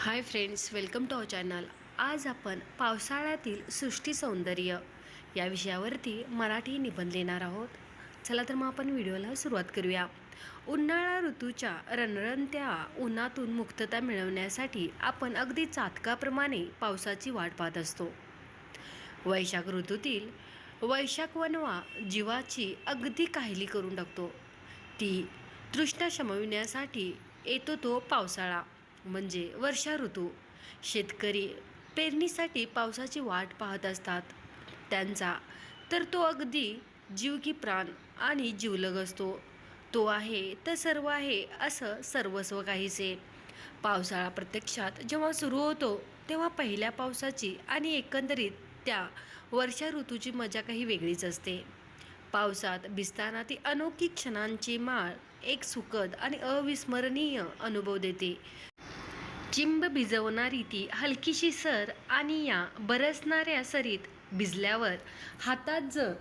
Hi friends welcome to our channel आज आपण पावसाळ्यातील सृष्टी सौंदर्य या विषयावरती मराठी निबंध लिहिणार आहोत. चला तर मग आपण व्हिडिओला सुरुवात करूया. उन्हाळा ऋतूच्या रणरणत्या उन्हातून मुक्तता मिळवण्यासाठी आपण अगदी चातकाप्रमाणे पावसाची वाट पाहत असतो. वैशाख ऋतूतील वैशाख वनवा जीवाची अगदी काहिली करून टाकतो. ती तृष्णा शमविण्यासाठी येतो तो पावसाळा. म्हणजे वर्षा ऋतू. शेतकरी पेरणीसाठी पावसाची वाट पाहत असतात. त्यांचा तर तो अगदी जीव की प्राण आणि जीवलग असतो. तो आहे तर सर्व आहे असं सर्वस्व काहीसे. पावसाळा प्रत्यक्षात जेव्हा सुरू होतो तेव्हा पहिल्या पावसाची आणि एकंदरीत त्या वर्षा ऋतूची मजा काही वेगळीच असते. पावसात भिजताना ती अनोखी क्षणांची माळ एक सुखद आणि अविस्मरणीय अनुभव देते. चिंब भिजवणारी ती हलकीशी सर आणि या बरसणाऱ्या सरीत भिजल्यावर हातात जर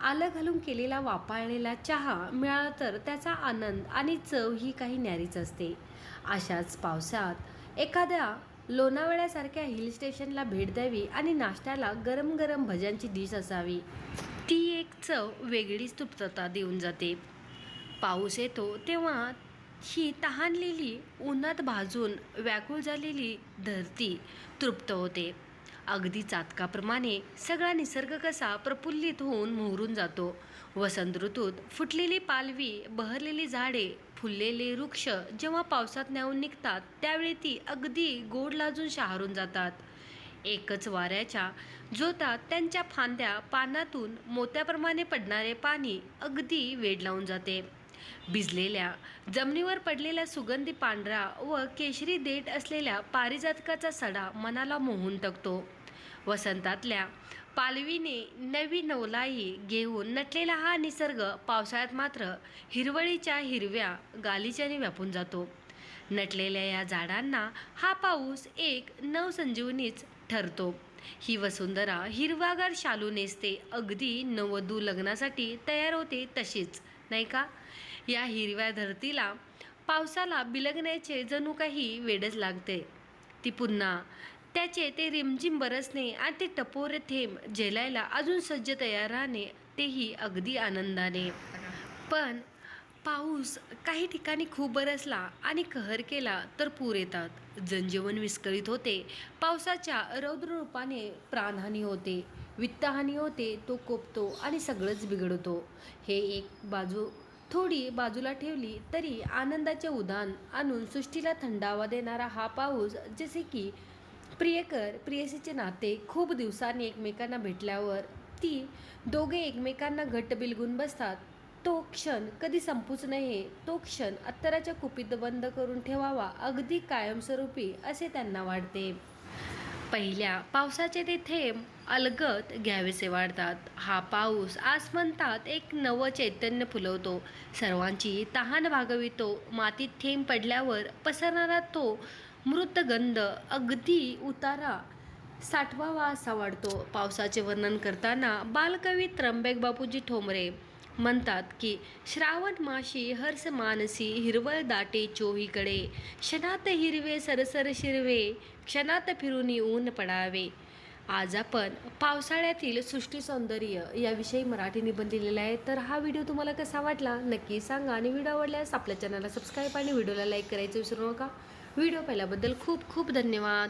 आलं घालून केलेला वापाळलेला चहा मिळाला तर त्याचा आनंद आणि चव ही काही न्यारीच असते. अशाच पावसात एखाद्या लोणावळ्यासारख्या हिल स्टेशनला भेट द्यावी आणि नाश्त्याला गरम गरम भज्यांची डिश असावी. ती एक चव वेगळीच तृप्तता देऊन जाते. पाऊस येतो तेव्हा ही तहानलेली उन्हात भाजून व्याकुळ झालेली धरती तृप्त होते. अगदी चातकाप्रमाणे सगळा निसर्ग कसा प्रफुल्लित होऊन मोहरून जातो. वसंत ऋतूत फुटलेली पालवी बहरलेली झाडे फुललेले वृक्ष जेव्हा पावसात न्यावून निघतात त्यावेळी ती अगदी गोड लाजून शहारून जातात. एकच वाऱ्याच्या जोतात त्यांच्या फांद्या पानातून मोत्याप्रमाणे पडणारे पाणी अगदी वेड लावून जाते. भिजलेल्या जमिनीवर पडलेला सुगंधी पांढरा व केशरी देठ असलेल्या पारिजातकाचा सडा मनाला मोहून टाकतो. वसंतातल्या पालवीने नवी नवलाई घेऊन नटलेला हा निसर्ग पावसाळ्यात मात्र हिरवळीच्या हिरव्या गालिच्याने व्यापून जातो. नटलेल्या या झाडांना हा पाऊस एक नवसंजीवनीच ठरतो. ही वसुंधरा हिरवागार शालू नेसते अगदी नवधू लग्नासाठी तयार होते तशीच. नाही का? या हिरव्या धरतीला पावसाला बिलगण्याचे जणू काही वेडच लागते. ती पुन्हा त्याचे ते रिमझिम बरसणे आणि ते टपोरे थेंब झेलायला अजून सज्ज तयार राहणे तेही अगदी आनंदाने. पण पाऊस काही ठिकाणी खूप बरसला आणि कहर केला तर पूर येतात. जनजीवन विस्कळीत होते. पावसाच्या रौद्र रूपाने प्राणहानी होते. वित्तहानी होते तो कोपतो आणि सगळंच बिघडतो. हे एक बाजू थोडी बाजूला ठेवली तरी आनंदाचे उदान आणून सृष्टीला थंडावा देणारा हा पाऊस जसे की प्रियकर प्रियसीचे नाते खूप दिवसांनी एकमेकांना भेटल्यावर ती दोघे एकमेकांना घट्ट बिलगून बसतात. तो क्षण कधी संपूच नये तो क्षण अत्तराच्या कुपीत बंद करून ठेवावा अगदी कायमस्वरूपी असे त्यांना वाटते. पहिल्या पावसाचे ते थेंब अलगत घ्यावेसे वाढतात. हा पाऊस आसमंतात एक नवं चैतन्य फुलवतो. सर्वांची तहान भागवितो. मातीत थेंब पडल्यावर पसरणारा तो मृत गंध अगदी उतारा साठवावा असा वाढतो. पावसाचे वर्णन करताना बालकवी त्र्यंबेक बापूजी ठोंबरे म्हणतात की श्रावण माशी हर्ष मानसी हिरवळ दाटे चोहीकडे. क्षणात हिरवे सरसर शिरवे क्षणात फिरून ऊन पडावे. आज आपण पावसाळ्यातील सृष्टी सौंदर्य याविषयी मराठी निबंध लिहिलेला आहे. तर हा व्हिडिओ तुम्हाला कसा वाटला नक्की सांगा. आणि व्हिडिओ आवडल्यास आपल्या चॅनलला सबस्क्राईब आणि व्हिडिओला लाईक करायचं विसरू नका. व्हिडिओ पाहिल्याबद्दल खूप खूप धन्यवाद.